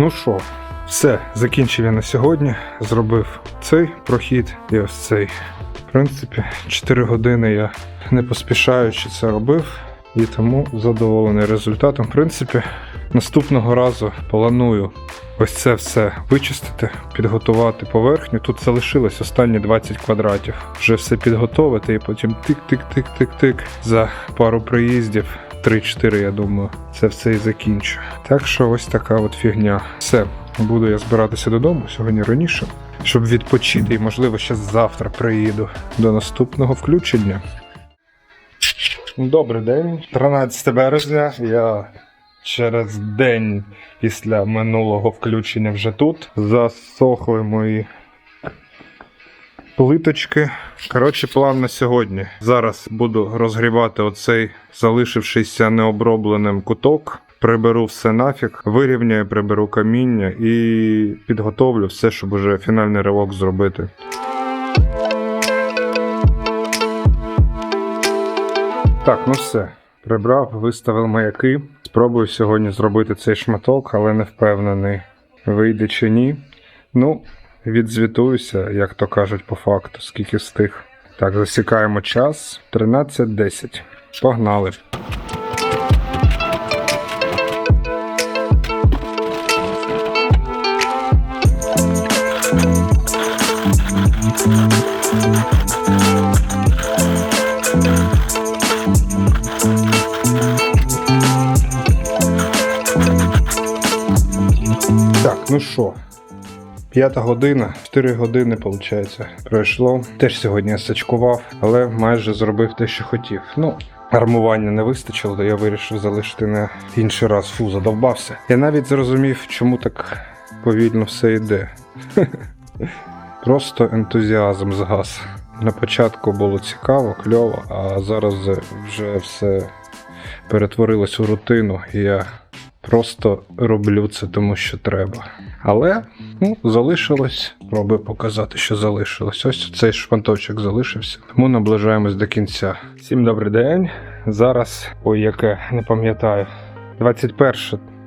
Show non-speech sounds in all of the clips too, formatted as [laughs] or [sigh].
Ну що, все, закінчив я на сьогодні. Зробив цей прохід і ось цей. В принципі, 4 години я не поспішаючи це робив, і тому задоволений результатом. В принципі, наступного разу планую ось це все вичистити, підготувати поверхню. Тут залишилось останні 20 квадратів. Вже все підготовити і потім тик-тик-тик-тик-тик за пару приїздів. 3-4, я думаю, це все і закінчу. Так що ось така от фігня. Все, буду я збиратися додому сьогодні раніше, щоб відпочити і, можливо, ще завтра приїду до наступного включення. Добрий день, 13 березня. Я через день після минулого включення вже тут. Засохли мої плиточки. Коротше, план на сьогодні. Зараз буду розгрібати оцей залишившийся необробленим куток. Приберу все нафіг, вирівняю, приберу каміння і підготовлю все, щоб уже фінальний ривок зробити. Так, ну все. Прибрав, виставив маяки. Спробую сьогодні зробити цей шматок, але не впевнений, вийде чи ні. Ну, відзвітуюся, як то кажуть, по факту, скільки встиг. Так, засікаємо час. 13.10. Погнали. П'ята година, 4 години, виходить, пройшло. Теж сьогодні сачкував, але майже зробив те, що хотів. Ну, армування не вистачило, то я вирішив залишити на інший раз. Фу, задовбався. Я навіть зрозумів, чому так повільно все йде. [laughs] Просто ентузіазм згас. На початку було цікаво, кльово, а зараз вже все перетворилось у рутину, і я просто роблю це тому, що треба. Але ну, залишилось. Пробую показати, що залишилось. Ось цей шматочок залишився. Тому наближаємось до кінця. Всім добрий день. Зараз, ой, яке не пам'ятаю, 21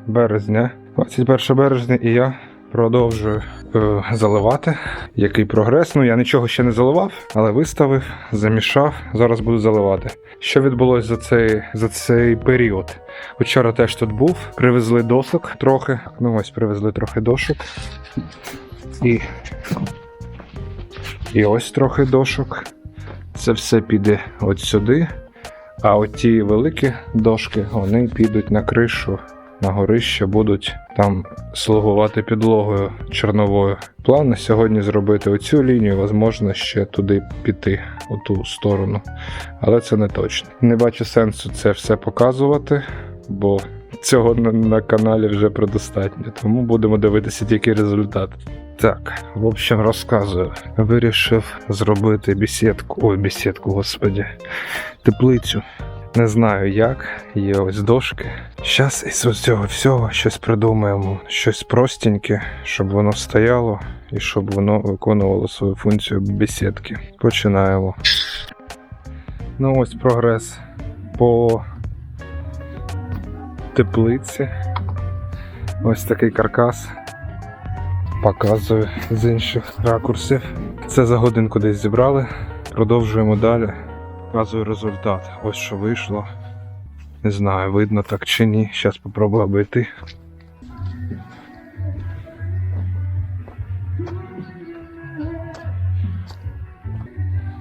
березня. 21 березня, і я продовжую е, заливати. Який прогрес? Ну я нічого ще не заливав, але виставив, замішав. Зараз буду заливати. Що відбулося за цей, за цей період? Вчора теж тут був, привезли досок трохи. Ну ось привезли трохи дошок. І, і ось трохи дошок. Це все піде от сюди. А от ті великі дошки вони підуть на кришу, на горище, будуть там слугувати підлогою чорновою. План на сьогодні зробити оцю лінію, можливо, ще туди піти, у ту сторону. Але це не точно. Не бачу сенсу це все показувати, бо цього на, на каналі вже предостатньо. Тому будемо дивитися тільки результат. Так, в общем, розказую. Вирішив зробити бесідку. Ой, бесідку, господі. Теплицю. Не знаю як, є ось дошки. Щас із цього всього щось придумаємо, щось простеньке, щоб воно стояло і щоб воно виконувало свою функцію бесідки. Починаємо. Ну ось прогрес по теплиці. Ось такий каркас. Показую з інших ракурсів. Це за годинку десь зібрали. Продовжуємо далі. Показую результат. Ось що вийшло. Не знаю, видно так чи ні. Зараз спробую обійти.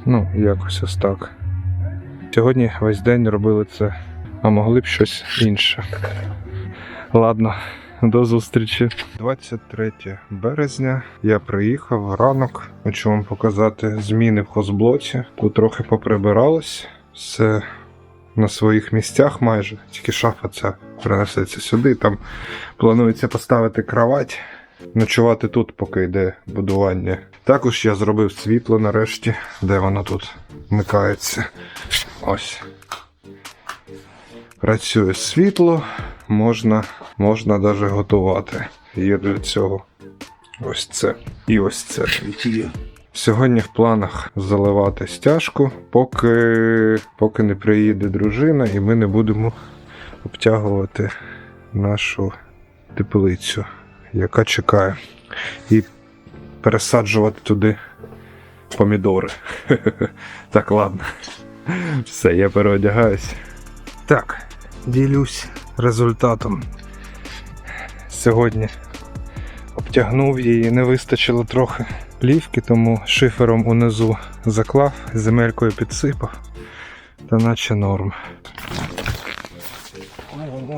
Ну, якось ось так. Сьогодні весь день робили це, а могли б щось інше. Ладно, [laughs] до зустрічі. 23 березня я приїхав ранок. Хочу вам показати зміни в хозблоці. Тут трохи поприбиралось. Все на своїх місцях майже. Тільки шафа ця перенесеться сюди. Там планується поставити кровать. Ночувати тут, поки йде будування. Також я зробив світло нарешті, де воно тут вмикається. Ось. Працює світло, можна, можна навіть готувати. Є для цього ось це. І ось це. Сьогодні в планах заливати стяжку, поки, поки не приїде дружина, і ми не будемо обтягувати нашу теплицю, яка чекає. І пересаджувати туди помідори. Так, ладно. Все, я переодягаюсь. Так, ділюсь результатом. Сьогодні обтягнув її, не вистачило трохи плівки, тому шифером унизу заклав, земелькою підсипав. Та наче норм.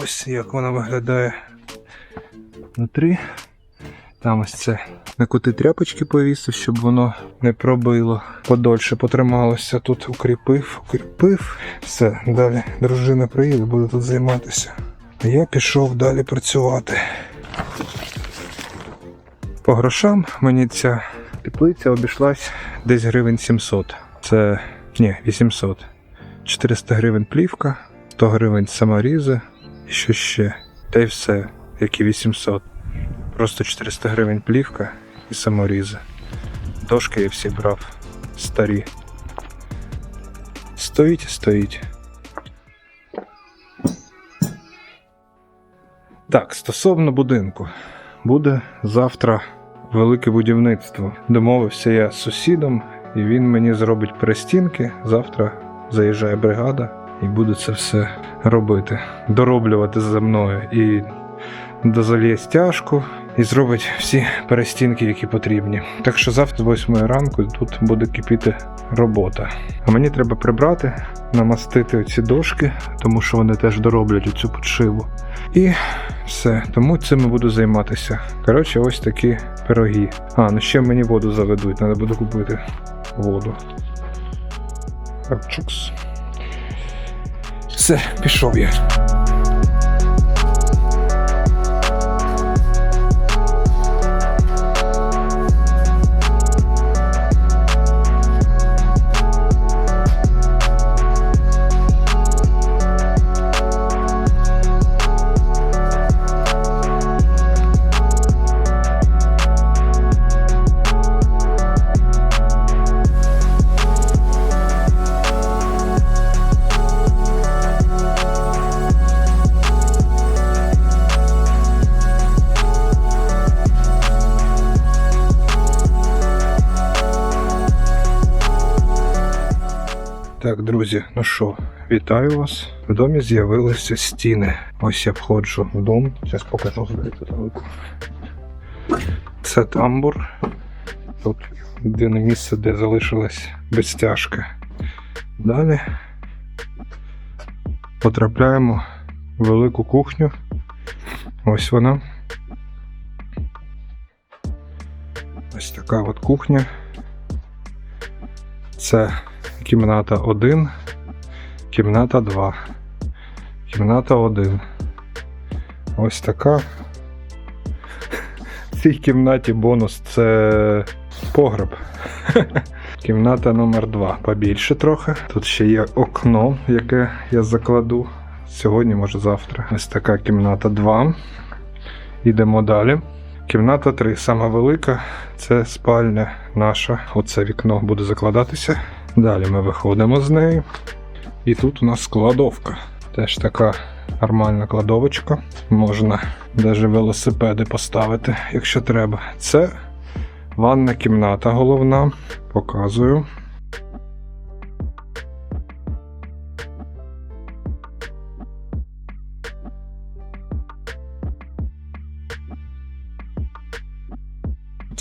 Ось як вона виглядає внутрі. Там ось це на кути тряпочки повісив, щоб воно не пробило. Подольше потрималося. Тут укріпив, укріпив. Все, далі дружина приїде, буде тут займатися. А я пішов далі працювати. По грошам мені ця теплиця обійшлась десь гривень 700. Це ні, 800. 400 гривень плівка, 100 гривень саморізи, і що ще. Та й все, як і 800. Просто 400 гривень плівка і саморізи. Дошки я всі брав старі. Стоїть і стоїть. Так, стосовно будинку. Буде завтра велике будівництво. Домовився я з сусідом, і він мені зробить перестінки. Завтра заїжджає бригада і буде це все робити. Дороблювати за мною і дозальє стяжку і зробить всі перестінки, які потрібні. Так що завтра з 8 ранку тут буде кипіти робота. А мені треба прибрати, намастити ці дошки, тому що вони теж дороблять цю подшиву. І все, тому цим буду займатися. Коротше, ось такі пироги. А, ну ще мені воду заведуть, треба буде купити воду. Так, чукс. Все, пішов я. Друзі, ну що, вітаю вас. В домі з'явилися стіни. Ось я входжу в дом. Зараз покажу руку. Це тамбур. Тут єдине місце, де залишилась безстяжка. Далі потрапляємо в велику кухню. Ось вона. Ось така от кухня. Це кімната 1, кімната 2, кімната 1. Ось така. В цій кімнаті бонус це погреб. Кімната номер 2 побільше трохи. Тут ще є окно, яке я закладу. Сьогодні, може завтра. Ось така кімната 2. Йдемо далі. Кімната 3, сама велика, це спальня наша. Оце вікно буде закладатися. Далі ми виходимо з неї. І тут у нас кладовка. Теж така нормальна кладовочка. Можна навіть велосипеди поставити, якщо треба. Це ванна кімната головна. Показую.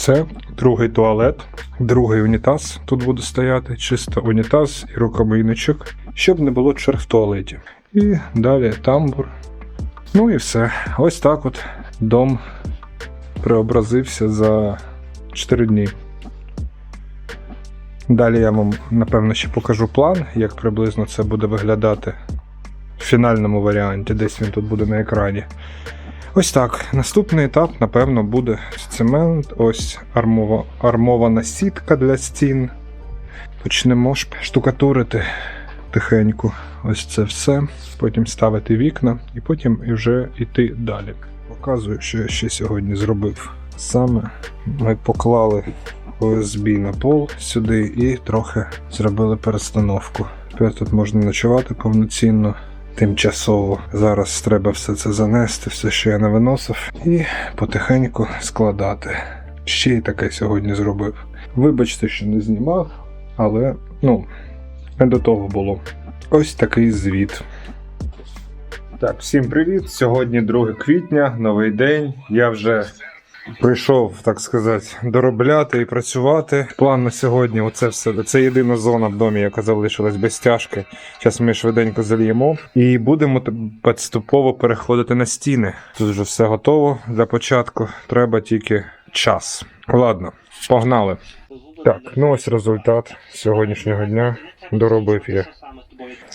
Це другий туалет, другий унітаз тут буде стояти, чисто унітаз і рукомийничок, щоб не було черг в туалеті. І далі тамбур. Ну і все. Ось так от дом преобразився за 4 дні. Далі я вам, напевно, ще покажу план, як приблизно це буде виглядати в фінальному варіанті, десь він тут буде на екрані. Ось так. Наступний етап, напевно, буде цемент, ось армова, армована сітка для стін. Почнемо штукатурити тихенько. Ось це все. Потім ставити вікна і потім вже йти далі. Показую, що я ще сьогодні зробив. Саме ми поклали OSB на пол сюди і трохи зробили перестановку. Тепер тут можна ночувати повноцінно. Тимчасово. Зараз треба все це занести, все, що я не виносив, і потихеньку складати. Ще й таке сьогодні зробив. Вибачте, що не знімав, але ну, не до того було. Ось такий звіт. Так, всім привіт! Сьогодні 2 квітня, новий день. Я вже прийшов, так сказати, доробляти і працювати. План на сьогодні оце все. Це єдина зона в домі, яка залишилась без тяжки. Зараз ми швиденько зальємо і будемо поступово переходити на стіни. Тут вже все готово для початку. Треба тільки час. Ладно, погнали. Так, ну ось результат сьогоднішнього дня. Доробив я.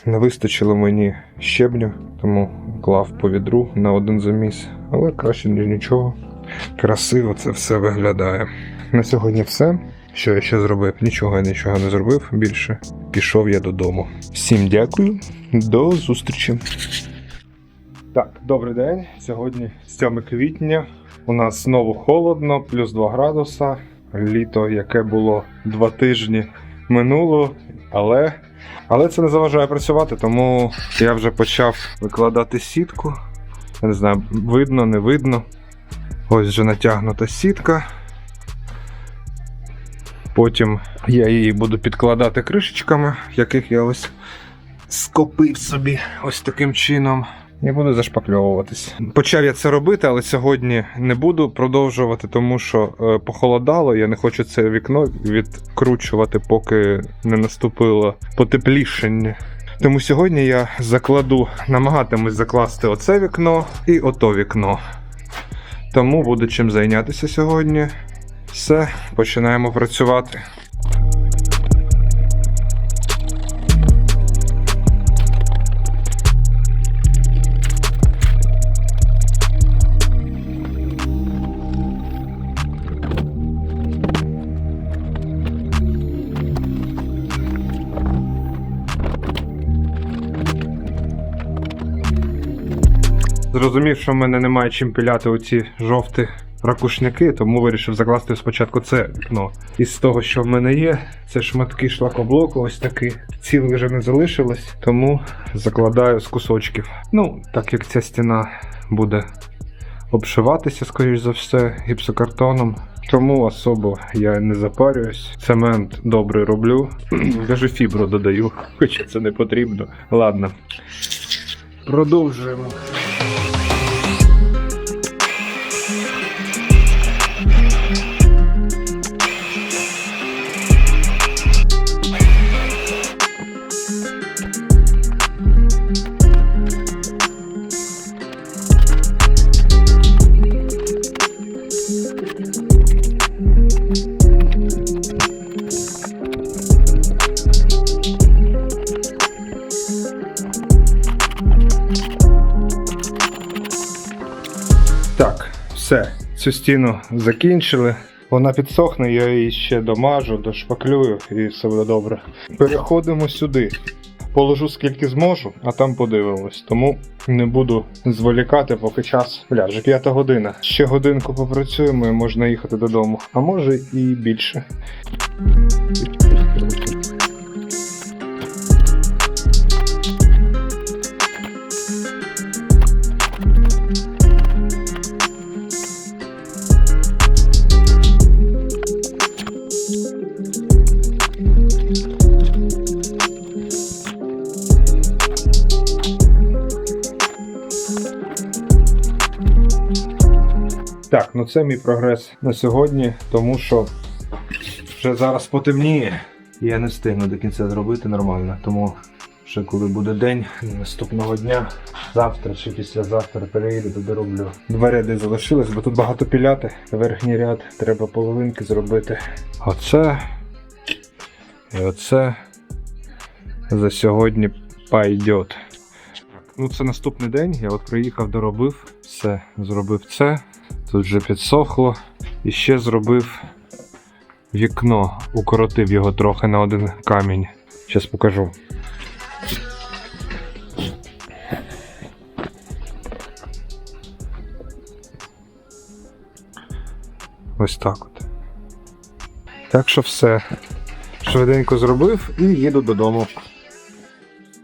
Не вистачило мені щебню, тому клав по відру на один заміс, але краще, ніж нічого. Красиво це все виглядає. На сьогодні все. Що я ще зробив? Нічого я нічого не зробив більше. Пішов я додому. Всім дякую, до зустрічі. Так, добрий день. Сьогодні 7 квітня. У нас знову холодно, плюс 2 градуса. Літо, яке було два тижні минуло, але але це не заважає працювати, тому я вже почав викладати сітку. Я не знаю, видно, не видно. Ось вже натягнута сітка. Потім я її буду підкладати кришечками, яких я ось скопив собі ось таким чином. І буду зашпакльовуватись. Почав я це робити, але сьогодні не буду продовжувати, тому що е, похолодало. Я не хочу це вікно відкручувати, поки не наступило потеплішення. Тому сьогодні я закладу, намагатимусь закласти оце вікно і ото вікно. Тому буде чим зайнятися сьогодні. Все, починаємо працювати. Зрозумів, що в мене немає чим піляти оці жовті ракушники, тому вирішив закласти спочатку це вікно. Із того, що в мене є, це шматки шлакоблоку, ось такі. Цілих вже не залишилось, тому закладаю з кусочків. Ну, так як ця стіна буде обшиватися, скоріш за все, гіпсокартоном. Тому особо я не запарююсь. Цемент добре роблю. [clears throat] Даже фібру додаю, [laughs] хоча це не потрібно. Ладно. Продовжуємо. Цю стіну закінчили. Вона підсохне, я її ще домажу, дошпаклюю і все буде добре. Переходимо сюди. Положу скільки зможу, а там подивимось. Тому не буду зволікати, поки час. Бля, вже п'ята година. Ще годинку попрацюємо і можна їхати додому. А може і більше. Так, ну це мій прогрес на сьогодні, тому що вже зараз потемніє. і Я не встигну до кінця зробити нормально. Тому ще коли буде день наступного дня, завтра чи післязавтра переїду, то дороблю. Два ряди залишилось, бо тут багато піляти. Верхній ряд треба половинки зробити. Оце. І оце за сьогодні пойдет. Ну, це наступний день. Я от приїхав, доробив, все, зробив це. Тут вже підсохло. І ще зробив вікно, укоротив його трохи на один камінь. Зараз покажу. Ось так от. Так що все. Швиденько зробив і їду додому.